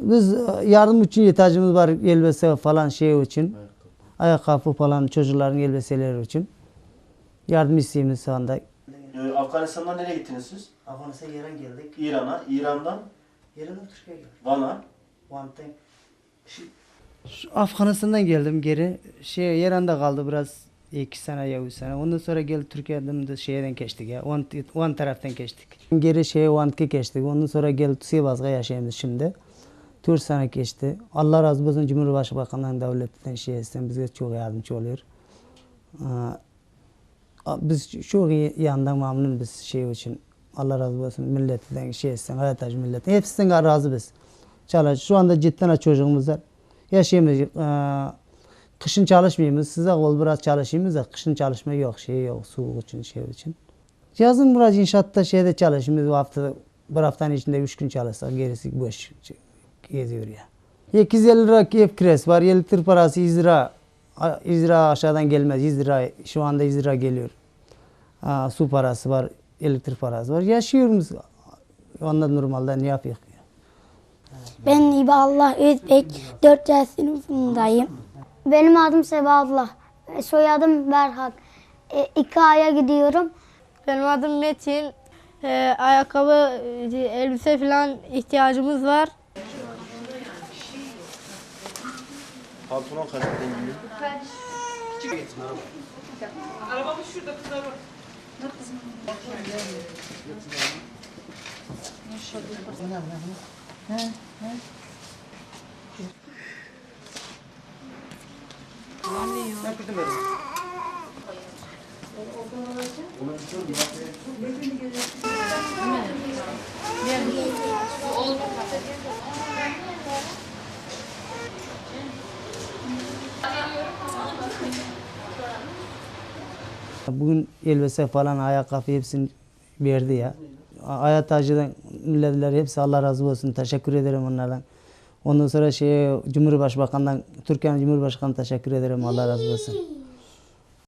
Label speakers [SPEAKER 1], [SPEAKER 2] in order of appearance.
[SPEAKER 1] Biz e, yardım için ihtiyacımız var elbise falan şey için. Ayakkabı falan çocukların elbiseleri için. Yardım isteğimiz şu anda.
[SPEAKER 2] Ee, Afganistan'dan nereye gittiniz siz?
[SPEAKER 1] Afganistan'a yarın geldik.
[SPEAKER 2] İran'a, İran'dan
[SPEAKER 1] Yarın Türkiye'ye geldik.
[SPEAKER 2] Van'a.
[SPEAKER 1] One thing. Şu Afganistan'dan geldim geri. Şey İran'da kaldı biraz iki sene ya üç sene. Ondan sonra gelip Türkiye'den de şeyden geçtik ya. One, one taraftan geçtik. Geri şey Van'ki geçtik. Ondan sonra gelip Sivas'a yaşayıyoruz şimdi. Dört sene geçti. Allah razı olsun Cumhurbaşkanı'ndan devletten şey etsin. Bize çok yardımcı oluyor. Biz çok iyi yandan memnun biz şey için. Allah razı olsun milletten şey etsin. Hayataş milletten. Hepsinden razı biz. Çalış. Şu anda cidden çocuğumuz var. Yaşayamıyoruz. Ee, kışın çalışmayayımız. Size ol biraz çalışayımız da kışın çalışma yok. Şey yok. Soğuk için şey için. Yazın biraz inşaatta şeyde çalışıyoruz. Bu hafta bir haftanın içinde üç gün çalışsak gerisi boş geziyor ya. 250 lira ev kirası var. Elektrik parası 100 lira. A- 100 lira aşağıdan gelmez. 100 lira şu anda 100 lira geliyor. Aa, su parası var. Elektrik parası var. Yaşıyoruz. Ondan normalde ne yapıyor?
[SPEAKER 3] Ben İballah Özbek 4 yaş sınıfındayım. Benim adım Sebabullah. Soyadım Berhak. E, iki aya gidiyorum.
[SPEAKER 4] Benim adım Metin. Ee, ayakkabı, e, elbise falan ihtiyacımız var.
[SPEAKER 2] Pantolon kaç rengi?
[SPEAKER 1] Bugün elbise falan ayakkabı hepsini verdi ya. Hayat Hacı'dan milletler hepsi Allah razı olsun. Teşekkür ederim onlardan. Ondan sonra şey Cumhurbaşkanından Türkiye'nin Cumhurbaşkanı teşekkür ederim Allah razı olsun.